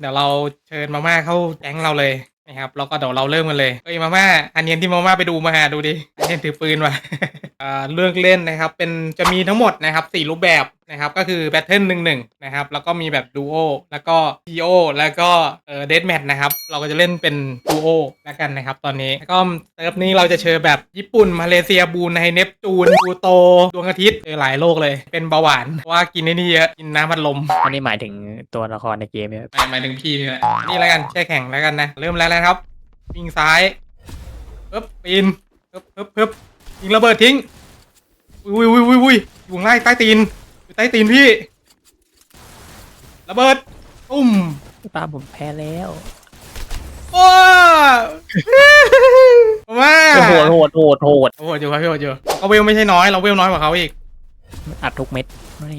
เดี๋ยวเราเชิญมาม่าเข้าแก๊งเราเลยนะครับแล้วก็เดี๋ยวเราเริ่มกันเลยเอ้ยมาม่าอันเนียนที่มาม่าไปดูมาหาดูดิอันเนียนถือปืนว่ะอ่าเลือกเล่นนะครับ เป็นจะมีทั้งหมดนะครับสี่รูปแบบ นะครับ ก็คือแบทเทิลหนึ่งหนึ่งนะครับ แล้วก็มีแบบดูโอแล้วก็พีโอแล้วก็เอ่อเดดแมทนะครับ เราก็จะเล่นเป็นดูโอแล้วกันนะครับ ตอนนี้แล้วก็เซิร์ฟนี้เราจะเชิญแบบญี่ปุ่น มาเลเซียบรูไนเนปจูนปูโตดวงอาทิตย์เจอหลายโลกเลย เป็นเบาหวานเพราะว่ากินไอ้นี่เยอะกินน้ำพัดลมอันนี้หมายถึงตัวละครในเกมเนี่ยหมายหมายถึงพี่นี่แหละนี่แล้วกันแช่แข็งแล้วกันนะเริ่มแล้วนะครับวิ่งซ้ายปึ๊บปีนปึ๊บปึ๊บปึ๊บยิงระเบิดทิ้งอุ้ยอุ้ยอุ้ยอุ้ยอยู่ข้างใต้ใต้ตีนอยู่ ใต้ตีนพี่ ระเบิด ตุ้ม ตามผมแพ้แล้วโอ้มาโหดโหดโหดโหดโอ้โหอยู่ครับพี่โหดอยู่เขาเวลไม่ใช่น้อย เราเวลน้อยกว่าเขาอีก อัดทุกเม็ดไม่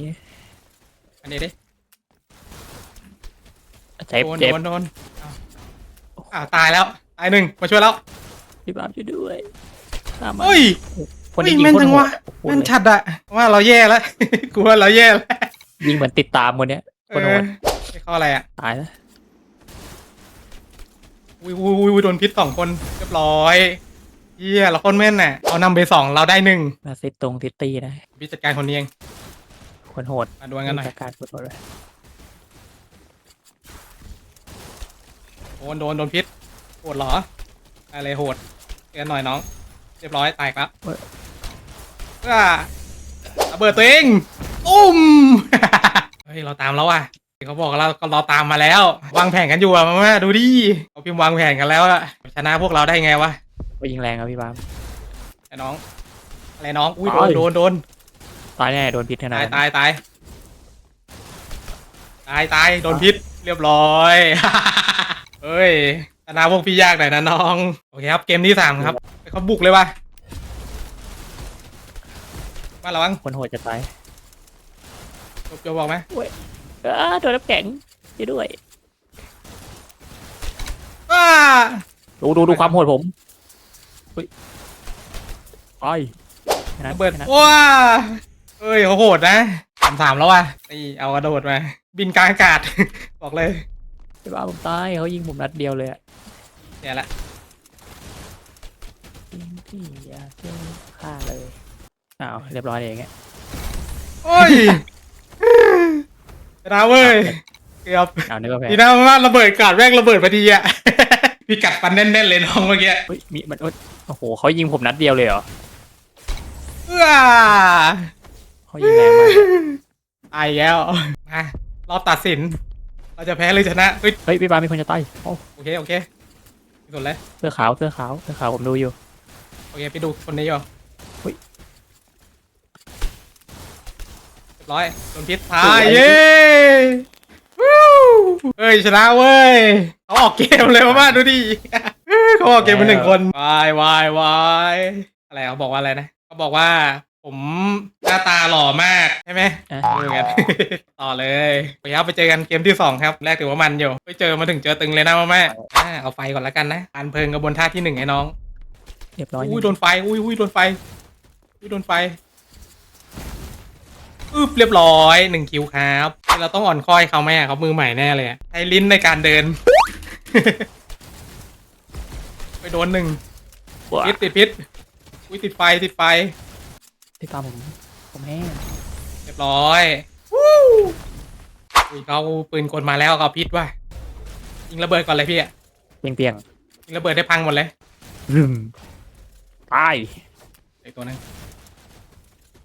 อันนี้ดิเจ็บโดนเจ็บโดนโดนอ้าวอ้าวตายแล้ว ตายหนึ่งมาช่วยแล้วพี่บามช่วยด้วยตามมาเฮ้ย คนนี้เฮ้ยยิงแม่นโคตจัรงโหวะดโหดแม่นเลยชัดอะว่าเราแย่แล้ว กูว่าเราแย่แล้วยิงเหมือนติดตามคนเนี้ยโคตรโหดเออไม่เข้าอะไรอะตายแล้วอุ้ยอุ้ยอุ้ยอุ้ยโดนพิษสองคนเรียบร้อยเฮียเราคนแม่นน่ะเอานำไปสองเราได้หนึ่งมาซิตตรงซิตี้นะพี่จัดการคนนี้เองคนโหดมาดวลกันหน่อยจัดการคนโหดเลยโดนโดนโดนพิษโหดเหรออะไรโหดเตือนหน่อยน้อง เรียบร้อยตายครับ เพื่อระเบิดตัวเองอุ้ม เฮ้ยเราตามแล้วอะเขาบอกเราก็เราตามมาแล้ว วางแผนกันอยู่อะมาม่าดูดิเขาพิมพ์วางแผนกันแล้วอะชนะพวกเราได้ไงวะไปยิงแรงครับพี่บามไอ้น้องอะไรน้องอุ้ยโดตานยโดนโดนตายแน่โดนพิษขนาดตายนั้นตายตายตายตายโดนพิษเรียบร้อย เฮ้ยชนะพวกพี่ยากหน่อยนะน้อง โอเคครับเกมที่สามครับเขาบุกเลยว่ะ มาระวังคนโหดจะตายจบจบบอกไหมเออโดนน้ำแข็งช่วยด้วยว้าดูดูดูความโหดผมเฮ้ยไปชนะระเบิดชนะว้าเอ้ยเขาโหดนะสามสามแล้วว่ะนี่เอากระโดดมา บินกลางอากาศ บอกเลยพี่บามผมตายเขายิงผมนัดเดียวเลยอะเนี่ยแหละยิงที่อยากจะฆ่าเลย อ้าวเรียบร้อยเลยอย่างเงี้ยโอ้ยชนะเว้ยเกือบอ้าวนึกว่าแพ้ดีนะว่าระเบิดกาดแรกระเบิดพอดีอะ พี่กัดฟันแน่นๆเลยน้องเมื่อกี้เฮ้ยมีมันโอ้โหเขายิงผมนัดเดียวเลยเหรอเอื้อเขายิงแรงมากตายแล้วมารอบตัดสิน เราจะแพ้หรือชนะเฮ้ยเฮ้ยพี่บามีคนจะตายโอ้โอเคโอเคพี่สนเลยเสื้อขาวเสื้อขาวเสื้อขาวผมดูอยู่โอเคไปดูคนนี้อยู่ เฮ้ย เรียบร้อยโดนพิษตายเย้วู้เฮ้ยชนะเว้ยเขาออกเกมเลยมาดูดิเขาออกเกมเป็นหนึ่งคนวายวายวายอะไรเขาบอกว่าอะไรนะเขาบอกว่าผมหน้าตาหล่อมากใช่ไหมอะดูกันต่อเลยไปครับไปเจอกันเกมที่สองครับ แรกถือว่ามันอยู่ไปเจอมาถึงเจอตึงเลยนะมาแม่อ่าเอาไฟก่อนแล้วกันนะการเพลิงกระบวนท่าที่หนึ่งไอ้น้องเรียบร้อยอุ้ยโดนไฟอุ้ยอุ้ยโดนไฟอุ้ยโดนไฟ อึบเรียบร้อยหนึ่งคิวครับเราต้องอ่อนค่อยเขาไหมอะเขามือใหม่แน่เลยอะใช้ลิ้นในการเดิน ไปโดนหนึ่งว้าพิษติดพิษอุ้ยติดไฟติดไฟพี่บาผมผมแห้งเรียบร้อยวู้อุ้ยเขาปืนกลมาแล้วเขาพิษว่ะยิงระเบิดก่อนเลยพี่อะเปียงเปียงยิงระเบิดให้พังหมดเลยรึมตายไอตัวนั้น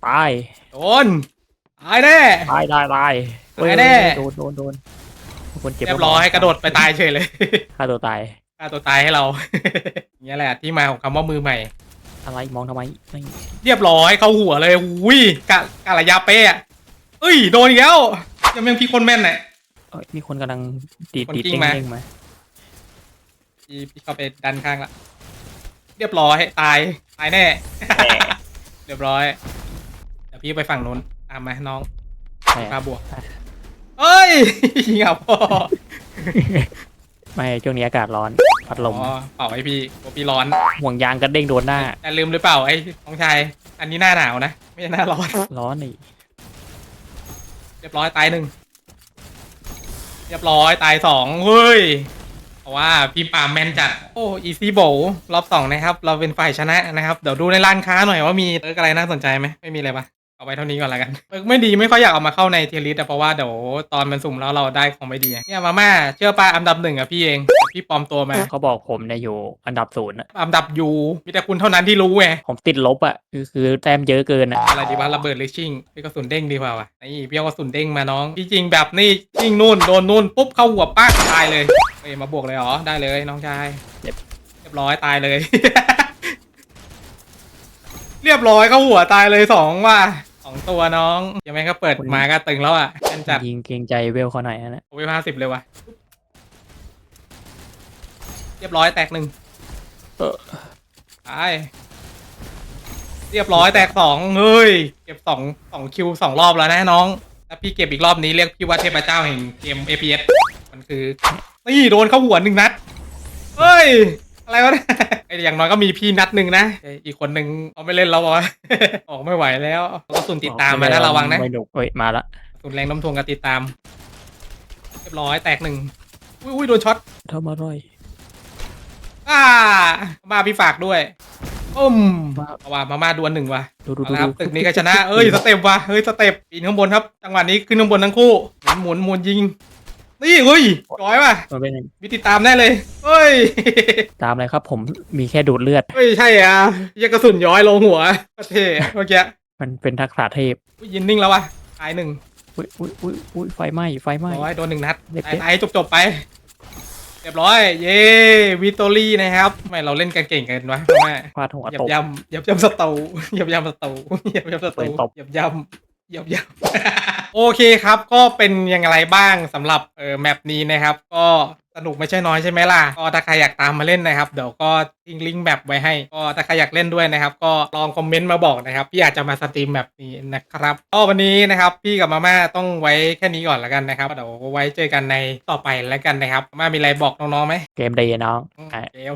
ตายโดน ตายแน่ ตายตายตายตายแน่ โดนโดนโดนคนเจ็บเรียบร้อยกระโดดไปตายเฉยเลยฆ่าตัวตาย ฆ่าตัวตายให้เรา อย่างเงี้ยแหละที่มาของคำว่ามือใหม่ อะไรมองทำไมไม่เรียบร้อยเข้าหัวเลยอุ้ยกะกะระยะเป๊ะอะเอ้ยโดนอีกแล้วยังยังพี่คนแม่นน่ะ เอ้ยมีคนกำลังดีดคนดีดกิ้เด้งงมา เด้งมาพี่พี่เข้าไปดันข้างละเรียบร้อยตายตายแน่ เรียบร้อยเดี๋ยวพี่ไปฝั่งนู้น ตามมาน้องแหมปาบวกเอ้ยยิงเอาพ่อไม่ช่วงนี้อากาศร้อนพัดลอ๋อมเป่าไอพี่กลัวพี่ร้อนห่วงยางกระเด้งโดนหน้าแต่ลืมหรือเปล่าไอ้น้องชายอันนี้หน้าหนาวนะ ไม่ใช่หน้าร้อนร้อนนี่เรียบร้อยตายหนึ่งเรียบร้อยตายสองเฮ้ยเพราะว่าพี่ปาล์มแมนจัดโอ้อีซี่โบรอบสองนะครับ เราเป็นฝ่ายชนะนะครับ เดี๋ยวดูในร้านค้าหน่อยว่ามีเอิร์กอะไรน่าสนใจไหมไม่มีเลยปะ เอาไว้เท่านี้ก่อนละกันเอิร์กไม่ดีไม่ค่อยอยากเอามาเข้าในเทียริสเพราะว่าเดี๋ยวตอนมันสุ่มแล้วเราได้ของไม่ดีเนี่ยมาม่าเชื่อปะอันดับหนึ่งอะพี่เองแต่พี่ปลอมตัวมาเขาบอกผมเนี่ยอยู่อันดับศูนย์อะอันดับยูมีแต่คุณเท่านั้นที่รู้ไงผมติดลบอะคือคือแต้มเยอะเกินอะอะไรดีวะระเบิดหรือชิงพี่กระสุนเด้งดีกว่าวะนี่พี่เอากระสุนเด้งมาน้องพี่จริงแบบนี่ชิงนู่นโดนนู่นปุ๊บเข้าหัวป้าตายเลยเอ้ยมาบวกเลยเหรอได้เลยน้องชายเรียบร้อยตายเลย เรียบร้อยเข้าหัวตายเลยสองว่ะสองตัวน้องยังไงก็เปิดมาก็ตึงแล้วอะกันจัดยิงเกรงใจเวลเขาหน่อยนะโอ้ยห้าสิบเลยว่ะเรียบร้อยแตกหนึ่งเออตายเรียบร้อยแตกสองเฮ้ยเก็บสองสองคิวสองรอบแล้วนะน้องถ้าพี่เก็บอีกรอบนี้เรียกพี่ว่าเทพเจ้าแห่งเกม APS มันคือนี่โดนเข้าหัวหนึ่งนัดเฮ้ย อะไรวะเนี่ยไอ้อย่างน้อยก็มีพี่นัดหนึ่งนะไอ้อีกคนหนึ่งเขาไม่เล่นแล้ววะ ออกไม่ไหวแล้วก็สุนติดตามมานะระวังนะไม่หนุกเอ้ยมาละสุนแรงน้ำทวงกับติดตาม เรียบร้อยแตกหนึ่งอุ้ยอุ้ยโดนช็อตเท่ามาร่อยอ่ามาพี่ฝากด้วยอุ้มเอาว่ามาม่าดวลหนึ่งว่ะดูดูเอาดูละครับดูตึกนี้ก็ชนะ เอ้ยสเต็ปว่ะเฮ้ยสเต็ปปีนข้างบนครับ จังหวะนี้ขึ้นข้างบนทั้งคู่หมุนหมุนหมุนยิง นี่เฮ้ยร้อยว่ะมันเป็นยังมีติดตามแน่เลยเฮ้ยตามเลยครับ ผมมีแค่ดูดเลือดเฮ้ยใช่อะยังกระสุนย้อยลงหัวก็เท่เมื่อกี้มันเป็นทักษะเทพอุ๊ยยินนิ่งแล้วว่ะตายหนึ่งอุ้ยอุ้ยอุ้ยอุ้ยไฟไหม้ไฟไหม้ ร้อยโดนหนึ่งนัดเด็ดตายตายจบจบๆไป เรียบร้อย เย้วิตอรี่นะครับทำไมเราเล่นกันเก่งกันวะแม่ฟาดหัวหยัตบกยำหยับยำสตูหยับยำสตูหยับยำสตูไปตบหยับยำห ยับยำโอเคครับ ก็เป็นยังไงบ้างสำหรับเออแมปนี้นะครับ ก็สนุกไม่ใช่น้อยใช่ไหมล่ะ ก็ถ้าใครอยากตามมาเล่นนะครับ เดี๋ยวก็ทิ้งลิงก์แมปไว้ให้ ก็ถ้าใครอยากเล่นด้วยนะครับ ก็ลองคอมเมนต์มาบอกนะครับพี่อาจจะมาสตรีมแบบนี้นะครับก็วันนี้นะครับ พี่กับมาม่าต้องไว้แค่นี้ก่อนแล้วกันนะครับเดี๋ยวไว้เจอกันในต่อไปแล้วกันนะครับมาม่ามีอะไรบอกน้องๆไหมเกมดีน้องอะเกล